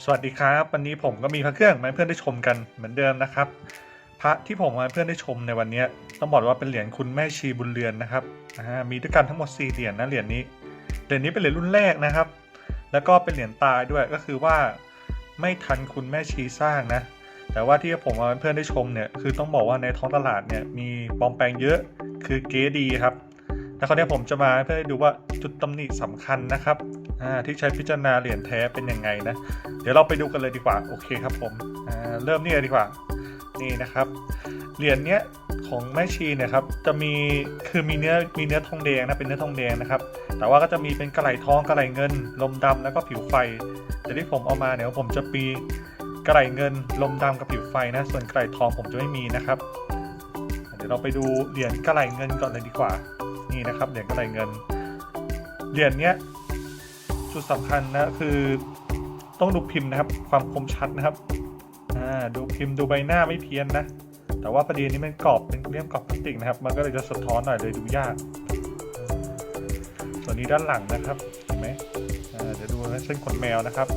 สวัสดีครับ วันนี้ผมก็มีพระเครื่องมาให้เพื่อนได้ชมกันเหมือนเดิมนะครับ พระที่ผมมาให้เพื่อนได้ชมในวันนี้ต้องบอกว่าเป็นเหรียญคุณแม่ชีบุญเรือนนะครับมีด้วยกันทั้งหมด 4 เหรียญนะเหรียญนี้เหรียญนี้เป็นเหรียญรุ่นแรกนะครับ แล้วก็เป็นเหรียญตายด้วยก็คือว่าไม่ทันคุณแม่ชีสร้างนะ แต่ว่าที่ผมมาให้เพื่อนได้ชมเนี่ยคือต้องบอกว่าในท้องตลาดเนี่ยมีปลอมแปลงเยอะคือเก๊ดีครับ แล้วคราวนี้ผมจะมาเพื่อดูว่าจุดตำหนิสำคัญนะครับที่ใช้พิจารณาเหรียญแท้เป็นยังไงนะ เดี๋ยวเราไปดูกันเลยดีกว่า โอเคครับผมเริ่มนี่เลยดีกว่า นี่นะครับ เหรียญเนี้ยของแม่ชีเนี่ยครับจะมีคือมีเนื้อมีเนื้อทองแดงนะเป็นเนื้อทองแดงนะครับ แต่ว่าก็จะมีเป็นกระไหลทองกระไหลเงิน ลมดำแล้วก็ผิวไฟแต่ที่ผมเอามาเนี่ยผมจะมีกระไหลเงิน ลมดำกับผิวไฟนะ ส่วนกระไหลทองผมจะไม่มีนะครับ เดี๋ยวเราไปดูเหรียญกระไหลเงินก่อนเลยดีกว่า นี่นะครับเหรียญกระไหลเงิน เหรียญเนี้ยจุดสำคัญนะคือต้องดูพิมพ์นะครับ ความคมชัดนะครับอ่าดูพิมพ์ดูใบหน้าไม่เพี้ยนนะ แต่ว่าประเด็นนี้มันกรอบเป็นเรื่องกรอบพลาสติกนะครับ มันก็เลยจะสะท้อนหน่อยเลยดูยาก ส่วนนี้ด้านหลังนะครับเห็นไหมเดี๋ยวดูนะเส้นขนแมวนะครับ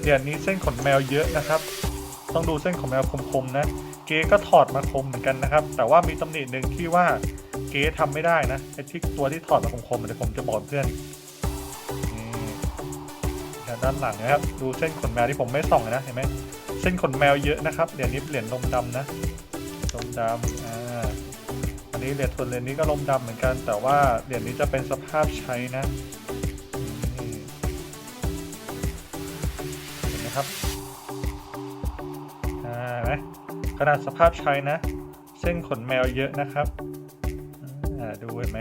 เหรียญนี้เส้นขนแมวเยอะนะครับ ต้องดูเส้นขนแมวคมๆนะ เก๊ก็ถอดมาคมเหมือนกันนะครับ แต่ว่ามีตำหนิหนึ่งที่ว่า เก๊ทำไม่ได้นะไอ้ที่ตัวที่ถอดมาคมๆเดี๋ยวผมจะบอกเพื่อนนี่ด้านหลังนะครับ ดูเส้นขนแมวที่ผมไม่ส่องนะเห็นไหมเส้นขนแมวเยอะนะครับเหรียญนี้เหรียญลมดำนะลมดำอ่าอันนี้เหรียญส่วนเหรียญนี้ก็ลมดำเหมือนกัน แต่ว่าเหรียญนี้จะเป็นสภาพใช้นะเห็นไหมครับอ่านไหมขนาดสภาพใช้นะ เส้นขนแมวเยอะนะครับ เห็นไหม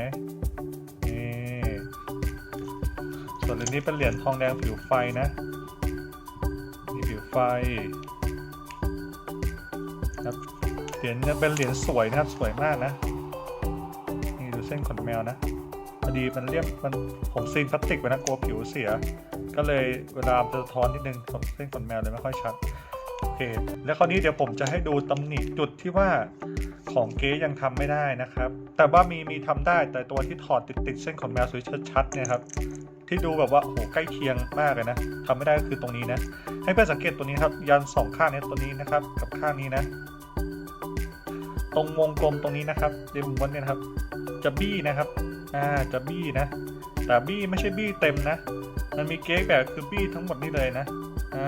นี่ส่วนเหรียญนี้เป็นเหรียญทองแดงผิวไฟนะนี่ผิวไฟครับเหรียญเนี่ยเป็นเหรียญสวยนะครับสวยมากนะนี่ดูเส้นขนแมวนะพอดีมันเรียบมันผมซีนพลาสติกไปนะกลัวผิวเสีย ก็เลยเวลาจะทอนนิดนึงเส้นขนแมวเลยไม่ค่อยชัด เค แล้วคราวนี้เดี๋ยวผมจะให้ดูตำหนิจุดที่ว่าของเก๊ยังทำไม่ได้นะครับ แต่ว่ามีมีทำได้แต่ตัวที่ถอดติดติดๆเส้นขนแมวสวยชัดๆเนี่ยครับที่ดูแบบว่าโอ้โหใกล้เคียงมากเลยนะทำไม่ได้ก็คือตรงนี้นะ ให้เพื่อนสังเกตตัวนี้ครับ ยันสองข้างเนี้ตัวนี้นะครับ กับข้างนี้นะ ตรงวงกลมตรงนี้นะครับในมุมบนเนี่ยครับ จะบี้นะครับอ่าจะบี้นะ แต่บี้ไม่ใช่บี้เต็มนะ มันมีเก๊กแบบคือบี้ทั้งหมดนี่เลยนะ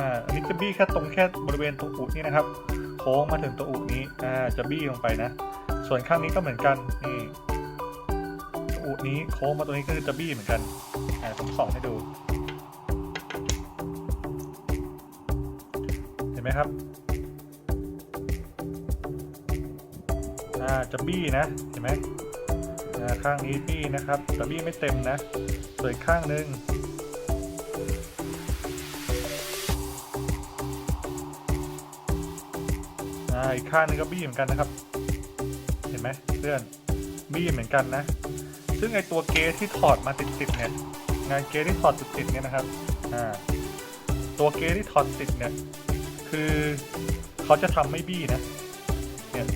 านนี้จะบี้แค่ตรงแค่บริเวณตรงอุนี่นะครับ โค้งมาถึงตัวอุนี้อ่าจะบี้ลงไปนะ ส่วนข้างนี้ก็เหมือนกันนี่ตัวอุนี้โค้งมาตรงนี้ก็คือจะบี้เหมือนกันอ่าผมส่องให้ดู เห็นไหมครับอ่าจะบี้นะเห็นไหมข้างนี้บี้นะครับแต่บี้ไม่เต็มนะส่วนข้างหนึ่ง อ่าอีกข้างนึงก็บี้เหมือนกันนะครับ เห็นไหมเพื่อนบี้เหมือนกันนะ ซึ่งไอตัวเกสที่ถอดมาติดๆเนี่ย งานเกสที่ถอดติดๆเนี่ยนะครับอ่าตัวเกสที่ถอดติดเนี่ย คือเขาจะทำไม่บี้นะเนี่ย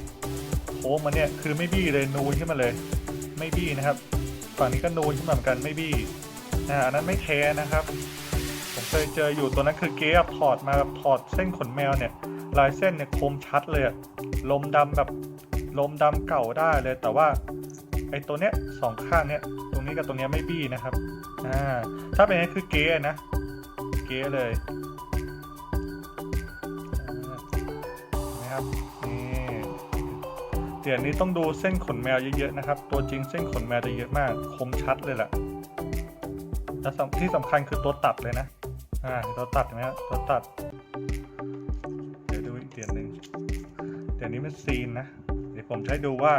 โค้งมาเนี่ยคือไม่บี้เลยนูนขึ้นมาเลย ไม่บี้นะครับ ฝั่งนี้ก็นูนขึ้นมาเหมือนกันไม่บี้อ่าอันนั้นไม่แท้นะครับ ผมเคยเจออยู่ตัวนั้นคือเกสถอดมาแบบถอดเส้นขนแมวเนี่ย ลายเส้นเนี่ยคมชัดเลยลมดำแบบลมดำเก่าได้เลยแต่ว่าไอ้ตัวเนี้ยสองข้างเนี้ยตรงนี้กับตรงเนี้ยไม่บี้นะครับอ่าถ้าเป็นงนี้คือเก๊นะเก๊เลยนะครับนี่เหรียญนี้ต้องดูเส้นขนแมวเยอะๆนะครับ ตัวจริงเส้นขนแมวจะเยอะมาก คมชัดเลยแหละและที่สำคัญคือตัวตัดเลยนะอ่าตัวตัดเห็นไหมตัวตัด เหรียญนี้เป็นซีนนะ เดี๋ยวผมให้ดูว่า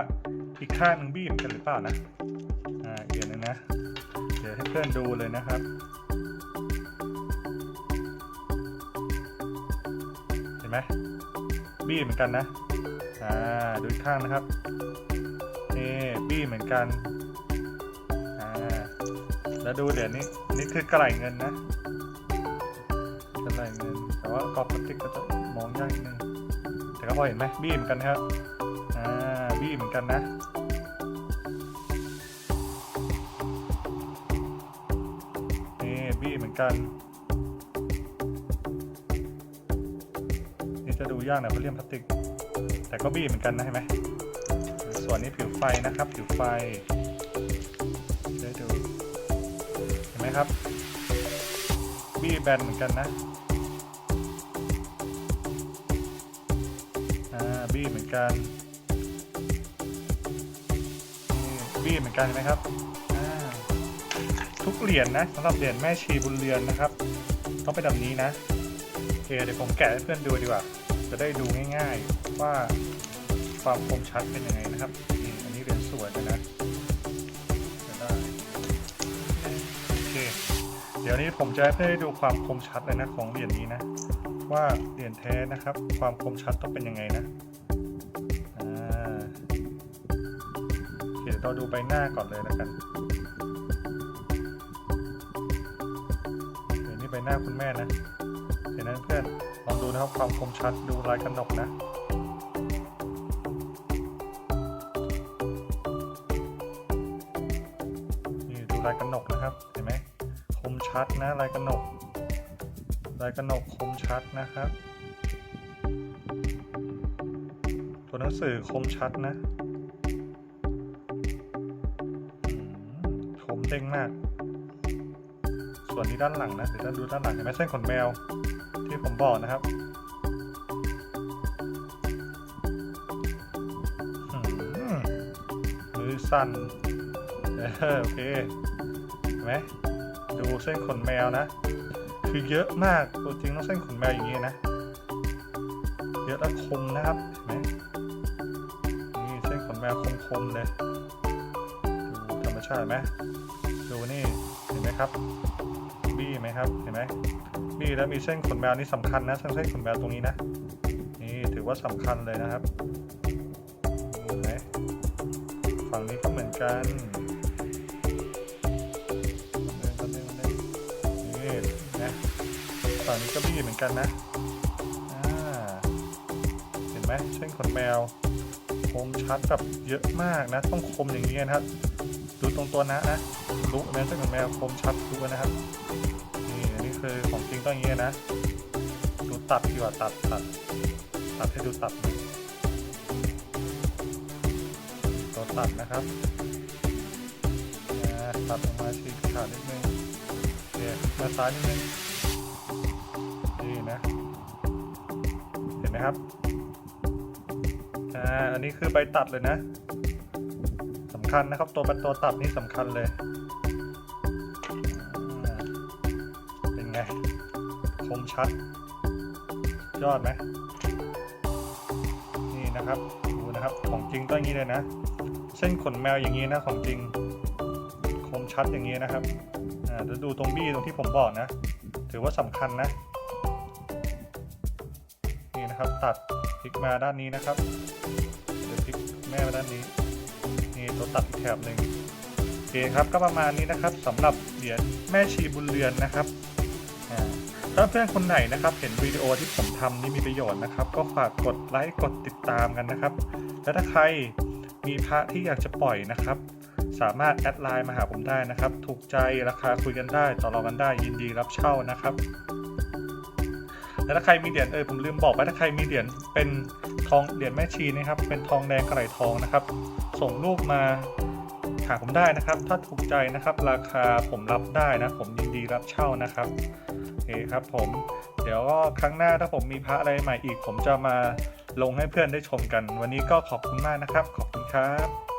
อีกข้างนึงบี้เหมือนกันหรือเปล่านะอ่าอีกเหรียญหนึงนะ เดี๋ยวให้เพื่อนดูเลยนะครับเห็นไหมบี้เหมือนกันนะอ่าดูอีกข้างนะครับนี่บี้เหมือนกันอ่าแล้วดูเหรียญนี้นี่คือกระไหลเงินนะกระไหลเงินแต่ว่ากรอบพลาสติกก็จะมองยากนิดนึง แต่ก็พอเห็นไหมบี้เหมือนกันนะครับอ่าบี้เหมือนกันนะนี่บี้เหมือนกันนี่จะดูยากหน่อยเพราะเลี่ยมพลาสติก แต่ก็บี้เหมือนกันนะเห็นไหมส่วนนี้ผิวไฟนะครับ ผิวไฟได้ดูเห็นไหมครับบี้แบนเหมือนกันนะ บี้เหมือนกันบี้เหมือนกันเห็นไหมครับ ทุกเหรียญนะสำหรับเหรียญแม่ชีบุญเรือนนะครับ ต้องเป็นแบบนี้นะโอเคเดี๋ยวผมแกะให้เพื่อนดูดีกว่า จะได้ดูง่ายๆว่าความคมชัดเป็นยังไงนะครับนี่อันนี้เหรียญสวยนะจะโอเคเดี๋ยวนี้ผมจะให้เพื่อนได้ดูความคมชัดเลยนะของเหรียญนี้นะ ว่าเหรียญแท้นะครับ ความคมชัดต้องเป็นยังไงนะ เราดูใบหน้าก่อนเลยแล้วกันเดี๋ยวนี้ใบหน้าคุณแม่นะเห็นนั้นเพื่อนลองดูนะครับความคมชัดดูลายกระหนกนะนี่ดูลายกระหนกนะครับเห็นไหมคมชัดนะลายกระหนกลายกระหนกคมชัดนะครับ ตัวหนังสือคมชัดนะ เด้งมาก ส่วนนี้ด้านหลังนะเดี๋ยวเราดูด้านหลังเห็นไหมเส้นขนแมวที่ผมบอกนะครับมือสั่นโอเคเห็นไหมดูเส้นขนแมวนะ คือเยอะมากตัวจริงต้องเส้นขนแมวอย่างนี้นะ เยอะและคมนะครับเห็นไหมนี่เส้นขนแมวคมๆเลยดูธรรมชาติไหม ดูนี่เห็นไหมครับ บี้ไหมครับเห็นไหมบี้แล้วมีเส้นขนแมวนี่สำคัญนะเส้นขนแมวตรงนี้นะนี่ถือว่าสำคัญเลยนะครับเห็นไหมฝั่งนี้ก็เหมือนกันนี่นะฝั่งนี้ก็บี้เหมือนกันนะเห็นไหมเส้นขนแมวคมชัดแบบเยอะมากนะ ต้องคมอย่างนี้นะครับ ตรงตัวนะนะลุกนะเส้นขนแมวคมชัดดูนะครับ นี่นนี้คือของจริงต้องอย่างนี้นะ ดูตัดดีกว่าตัดตัดตัดให้ดูตัดต่อตัวตัดนะครับตัดออกมาฉีกขาดนิดนึงโอเคมาซ้ายนิดนึงนี่นะ เห็นไหมครับอ่าอันนี้คือใบตัดเลยนะ คัญนะครับ ตัวเป็นตัวตัดนี่สำคัญเลยเป็นไง คมชัด ยอดไหมนี่นะครับดูนะครับของจริงต้องอย่างนี้เลยนะ เส้นขนแมวอย่างนี้นะของจริง คมชัดอย่างนี้นะครับอ่าเดี๋ยวดูตรงบี้ตรงที่ผมบอกนะ ถือว่าสำคัญนะ นี่นะครับตัดพลิกมาด้านนี้นะครับ เดี๋ยวพลิกแม่มาด้านนี้ นี่ตัวตัดแถบหนึ่งโอเคครับก็ประมาณนี้นะครับสำหรับเหรียญแม่ชีบุญเรือนนะครับถ้าเพื่อนคนไหนนะครับเห็นวิดีโอที่ผมทำนี่มีประโยชน์นะครับ ก็ฝากกดไลค์กดติดตามกันนะครับ และถ้าใครมีพระที่อยากจะปล่อยนะครับ สามารถแอดไลน์มาหาผมได้นะครับ ถูกใจราคาคุยกันได้ต่อรองกันได้ยินดีรับเช่านะครับและถ้าใครมีเหรียญเออผมลืมบอกไปถ้าใครมีเหรียญเป็นทองเหรียญแม่ชีนะครับ เป็นทองแดงกระไหลทองนะครับ ส่งรูปมาหาผมได้นะครับ ถ้าถูกใจนะครับ ราคาผมรับได้นะ ผมยินดีรับเช่านะครับโอเคครับผมเดี๋ยวก็ครั้งหน้าถ้าผมมีพระอะไรใหม่อีก ผมจะมาลงให้เพื่อนได้ชมกัน วันนี้ก็ขอบคุณมากนะครับ ขอบคุณครับ